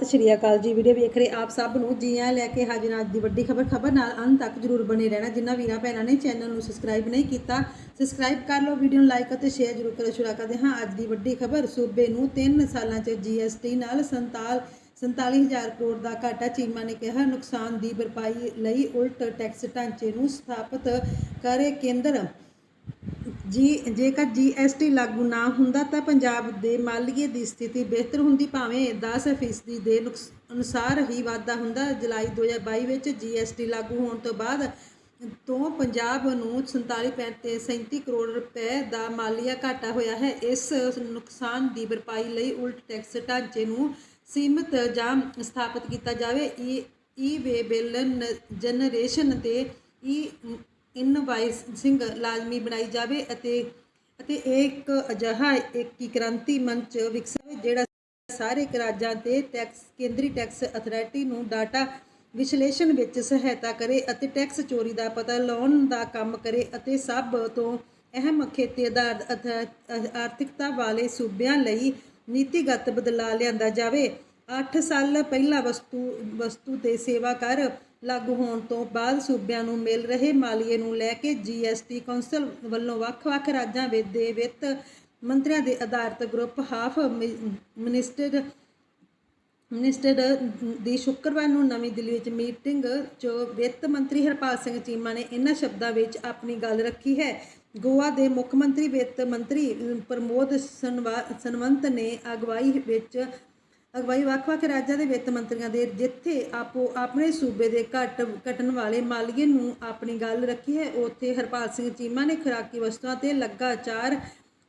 ਸਤਿ ਸ਼੍ਰੀ ਅਕਾਲ ਜੀ। ਵੀਡੀਓ ਵੇਖ ਰਹੇ ਆਪ ਸਭ ਨੂੰ। ਜੀ ਆਇਆਂ ਲੈ ਕੇ ਹਾਜ਼ਰ ਅੱਜ ਦੀ ਵੱਡੀ ਖਬਰ। ਖਬਰ ਨਾਲ ਅੰਤ ਤੱਕ ਜਰੂਰ ਬਣੇ ਰਹਿਣਾ। ਜਿਨ੍ਹਾਂ ਵੀਰਾਂ ਭੈਣਾਂ ਨੇ ਚੈਨਲ ਨੂੰ ਸਬਸਕ੍ਰਾਈਬ ਨਹੀਂ ਕੀਤਾ, ਸਬਸਕ੍ਰਾਈਬ ਕਰ ਲਓ ਵੀਡੀਓ ਨੂੰ ਲਾਈਕ ਅਤੇ ਸ਼ੇਅਰ ਜਰੂਰ ਕਰੋ ਸ਼ੁਰੂ ਕਰਦੇ ਹਾਂ ਅੱਜ ਦੀ ਵੱਡੀ ਖਬਰ। ਸੂਬੇ ਨੂੰ 3 ਸਾਲਾਂ 'ਚ ਜੀਐਸਟੀ ਨਾਲ 47 47000 ਕਰੋੜ ਦਾ ਘਾਟਾ। ਚੀਮਾ ਨੇ ਕਿਹਾ, ਨੁਕਸਾਨ ਦੀ ਭਰਪਾਈ ਲਈ ਉਲਟ ਟੈਕਸ ਢਾਂਚੇ ਨੂੰ ਸਥਾਪਿਤ ਕਰੇ ਕੇਂਦਰ। ਜੀ, ਜੇਕਰ ਜੀਐਸਟੀ ਲਾਗੂ ਨਾ ਹੁੰਦਾ ਤਾਂ ਪੰਜਾਬ ਦੇ ਮਾਲੀਏ ਦੀ ਸਥਿਤੀ ਬਿਹਤਰ ਹੁੰਦੀ, ਭਾਵੇਂ 10% ਦੇ ਨੁਕਸ, ਅਨੁਸਾਰ ਹੀ ਵਾਧਾ ਹੁੰਦਾ। ਜੁਲਾਈ 2022 ਵਿੱਚ ਜੀਐਸਟੀ ਲਾਗੂ ਹੋਣ ਤੋਂ ਬਾਅਦ ਤੋਂ ਪੰਜਾਬ ਨੂੰ 47.37 ਕਰੋੜ ਰੁਪਏ ਦਾ ਮਾਲੀਆ ਘਾਟਾ ਹੋਇਆ ਹੈ। ਇਸ ਨੁਕਸਾਨ ਦੀ ਭਰਪਾਈ ਲਈ ਉਲਟ ਟੈਕਸ ਢਾਂਚੇ ਨੂੰ ਸੀਮਿਤ ਜਾਂ ਸਥਾਪਿਤ ਕੀਤਾ ਜਾਵੇ। ਈ ਈ ਵੇ ਬਿੱਲ ਜਨਰੇਸ਼ਨ ਤੇ ਈ ਇਨਵਾਇਸਿੰਗ ਲਾਜ਼ਮੀ ਬਣਾਈ ਜਾਵੇ ਅਤੇ ਅਤੇ ਇਹ ਇੱਕ ਅਜਿਹਾ ਇੱਕ ਕ੍ਰਾਂਤੀ ਮੰਚ ਵਿਕਸਾਵੇ ਜਿਹੜਾ ਸਾਰੇ ਰਾਜਾਂ ਤੇ ਟੈਕਸ, ਕੇਂਦਰੀ ਟੈਕਸ ਅਥਾਰਟੀ ਨੂੰ ਡਾਟਾ ਵਿਸ਼ਲੇਸ਼ਣ ਵਿੱਚ ਸਹਾਇਤਾ ਕਰੇ ਅਤੇ ਟੈਕਸ ਚੋਰੀ ਦਾ ਪਤਾ ਲਾਉਣ ਦਾ ਕੰਮ ਕਰੇ ਅਤੇ ਸਭ ਤੋਂ ਅਹਿਮ ਖੇਤੀ ਆਧਾਰਿਤ ਅਥ- ਆਰਥਿਕਤਾ ਵਾਲੇ ਸੂਬਿਆਂ ਲਈ ਨੀਤੀਗਤ ਬਦਲਾਅ ਲਿਆਂਦਾ ਜਾਵੇ। 8 ਸਾਲ ਪਹਿਲਾਂ ਵਸਤੂ ਵਸਤੂ ਤੇ ਸੇਵਾ ਕਰ ਲਾਗੂ ਹੋਣ ਤੋਂ ਬਾਅਦ ਸੂਬਿਆਂ ਨੂੰ ਮਿਲ ਰਹੇ ਮਾਲੀਏ ਨੂੰ ਲੈ ਕੇ ਜੀਐਸਟੀ ਕੌਂਸਲ ਵੱਲੋਂ ਵੱਖ-ਵੱਖ ਰਾਜਾਂ ਦੇ ਵਿੱਤ ਮੰਤਰੀਆਂ ਦੇ ਆਧਾਰਿਤ ਗਰੁੱਪ ਹਾਫ ਮਿਨਿਸਟਰ ਮਿਨਿਸਟਰ ਦੀ ਸ਼ੁੱਕਰਵਾਰ ਨੂੰ ਨਵੀਂ ਦਿੱਲੀ ਵਿੱਚ ਮੀਟਿੰਗ 'ਚ ਵਿੱਤ ਮੰਤਰੀ ਹਰਪਾਲ ਸਿੰਘ ਚੀਮਾ ਨੇ ਇਹਨਾਂ ਸ਼ਬਦਾਂ ਵਿੱਚ ਆਪਣੀ ਗੱਲ ਰੱਖੀ ਹੈ। ਗੋਆ ਦੇ ਮੁੱਖ ਮੰਤਰੀ ਵਿੱਤ ਮੰਤਰੀ ਪ੍ਰਮੋਦ ਸਨਵਾ- ਸਨਵੰਤ ਨੇ ਅਗਵਾਈ ਵਿੱਚ ਅਗਵਾਈ ਵੱਖ-ਵੱਖ ਰਾਜਾਂ ਦੇ ਵਿੱਤ ਮੰਤਰੀਆਂ ਦੇ ਜਿੱਥੇ ਆਪੋ ਆਪਣੇ ਸੂਬੇ ਦੇ ਘਟ ਘਟਣ ਵਾਲੇ ਮਾਲੀਏ ਨੂੰ ਆਪਣੀ ਗੱਲ ਰੱਖੀ ਹੈ, ਉੱਥੇ ਹਰਪਾਲ ਸਿੰਘ ਚੀਮਾ ਨੇ ਖੁਰਾਕੀ ਵਸਤਾਂ ਤੇ ਲੱਗਾ 4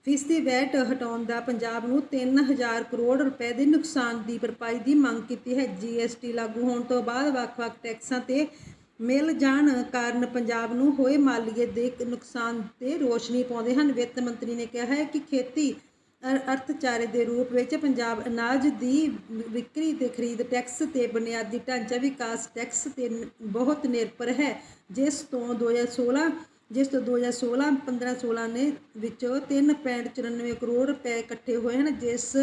ਫੀਸਦੀ ਵੈਟ ਹਟਾਉਣ ਦਾ ਪੰਜਾਬ ਨੂੰ 3000 ਕਰੋੜ ਰੁਪਏ ਦੇ ਨੁਕਸਾਨ ਦੀ ਭਰਪਾਈ ਦੀ ਮੰਗ ਕੀਤੀ ਹੈ। ਜੀਐਸਟੀ ਲਾਗੂ ਹੋਣ ਤੋਂ ਬਾਅਦ ਵੱਖ-ਵੱਖ ਟੈਕਸਾਂ ਤੇ ਮਿਲ ਜਾਣ ਕਾਰਨ ਪੰਜਾਬ ਨੂੰ ਹੋਏ ਮਾਲੀਏ ਦੇ ਨੁਕਸਾਨ ਤੇ ਰੋਸ਼ਨੀ ਪਾਉਂਦੇ ਹਨ। ਵਿੱਤ ਮੰਤਰੀ ਨੇ ਕਿਹਾ ਹੈ ਕਿ ਖੇਤੀ ਅਰਥਚਾਰੇ ਦੇ ਰੂਪ ਵਿੱਚ ਪੰਜਾਬ ਅਨਾਜ ਦੀ ਵਿਕਰੀ ਤੇ ਖਰੀਦ ਟੈਕਸ ਤੇ ਬੁਨਿਆਦੀ ਢਾਂਚਾ ਵਿਕਾਸ ਟੈਕਸ ਤੇ ਨ- ਬਹੁਤ ਨਿਰਭਰ ਹੈ। ਜਿਸ ਤੋਂ 2016 ਜਿਸ ਤੋਂ 2016 15 16 ਨੇ ਵਿੱਚੋਂ 3.94 ਕਰੋੜ ਰੁਪਏ ਇਕੱਠੇ ਹੋਏ ਹਨ, ਜਿਸ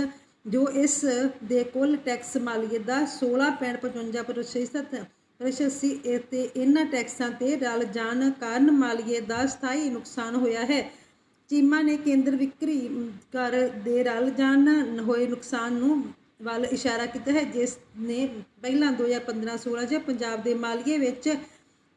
ਜੋ ਇਸ ਦੇ ਕੁੱਲ ਟੈਕਸ ਮਾਲੀਏ ਦਾ 16.55% ਪ੍ਰਤੀਸ਼ਤ ਸੀ। ਇਹ ਤੇ ਇਹਨਾਂ ਟੈਕਸਾਂ ਤੇ ਰਲ ਜਾਣ ਕਾਰਨ ਮਾਲੀਏ ਦਾ ਸਥਾਈ ਨੁਕਸਾਨ ਹੋਇਆ ਹੈ। ਚੀਮਾ ਨੇ ਕੇਂਦਰ ਵਿਕਰੀ ਕਰ ਦੇ ਰਲ ਜਾਣ ਹੋਏ ਨੁਕਸਾਨ ਨੂੰ ਵੱਲ ਇਸ਼ਾਰਾ ਕੀਤਾ ਹੈ, ਜਿਸ ਨੇ ਪਹਿਲਾਂ 2015-16 'ਚ ਪੰਜਾਬ ਦੇ ਮਾਲੀਏ ਵਿੱਚ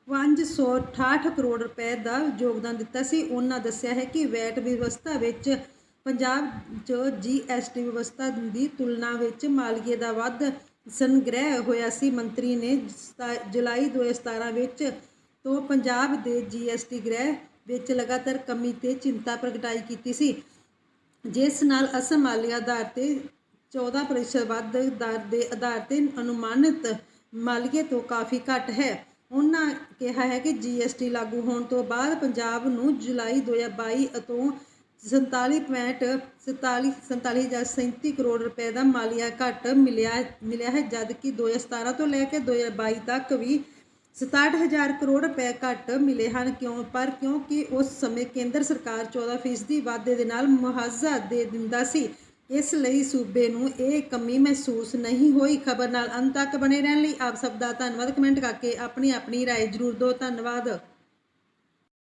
568 ਕਰੋੜ ਰੁਪਏ ਦਾ ਯੋਗਦਾਨ ਦਿੱਤਾ ਸੀ। ਉਹਨਾਂ ਦੱਸਿਆ ਹੈ ਕਿ ਵੈਟ ਵਿਵਸਥਾ ਵਿੱਚ ਪੰਜਾਬ 'ਚ ਜੀਐਸਟੀ ਵਿਵਸਥਾ ਦੀ ਤੁਲਨਾ ਵਿੱਚ ਮਾਲੀਏ ਦਾ ਵੱਧ ਸੰਗ੍ਰਹਿ ਹੋਇਆ ਸੀ। ਮੰਤਰੀ ਨੇ ਸਤਾ- ਜੁਲਾਈ 2017 ਵਿੱਚ ਤੋਂ ਪੰਜਾਬ ਦੇ ਜੀਐਸਟੀ ਗ੍ਰਹਿ ਵਿੱਚ ਲਗਾਤਾਰ ਕਮੀ ਤੇ ਚਿੰਤਾ ਪ੍ਰਗਟਾਈ ਕੀਤੀ ਸੀ। ਜਿਸ ਨਾਲ ਅਸਮ ਮਾਲੀਆ ਆਧਾਰ ਤੇ 14% ਵੱਧ ਦਰ ਦੇ ਆਧਾਰ ਤੇ ਅਨੁਮਾਨਿਤ ਮਾਲੀਏ ਤੋਂ ਕਾਫੀ ਘੱਟ ਹੈ। ਉਹਨਾਂ ਕਿਹਾ ਹੈ ਕਿ ਜੀਐਸਟੀ ਲਾਗੂ ਹੋਣ ਤੋਂ ਬਾਅਦ ਪੰਜਾਬ ਨੂੰ ਜੁਲਾਈ 2022 ਤੋਂ 47.47 47,37 ਕਰੋੜ ਰੁਪਏ ਦਾ ਮਾਲੀਆ ਘੱਟ ਮਿਲਿਆ ਮਿਲਿਆ ਹੈ ਜਦ ਕਿ 2017 ਤੋਂ ਲੈ ਕੇ 2022 ਤੱਕ ਵੀ 67000 ਕਰੋੜ ਰੁਪਏ ਘੱਟ ਮਿਲੇ ਹਨ ਕਿਉਂ ਪਰ ਕਿਉਂਕਿ ਉਸ ਸਮੇਂ ਕੇਂਦਰ ਸਰਕਾਰ 14% ਵਾਧੇ ਦੇ ਨਾਲ ਮੁਆਵਜ਼ਾ ਦੇ ਦਿੰਦਾ ਸੀ ਇਸ ਲਈ ਸੂਬੇ ਨੂੰ ਇਹ ਕਮੀ ਮਹਿਸੂਸ ਨਹੀਂ ਹੋਈ ਖਬਰ ਨਾਲ ਅੰਤ ਤੱਕ ਬਣੇ ਰਹਿਣ ਲਈ ਆਪ ਸਭ ਦਾ ਧੰਨਵਾਦ ਕਮੈਂਟ ਕਰਕੇ ਆਪਣੀ ਆਪਣੀ رائے ਜ਼ਰੂਰ ਦਿਓ ਧੰਨਵਾਦ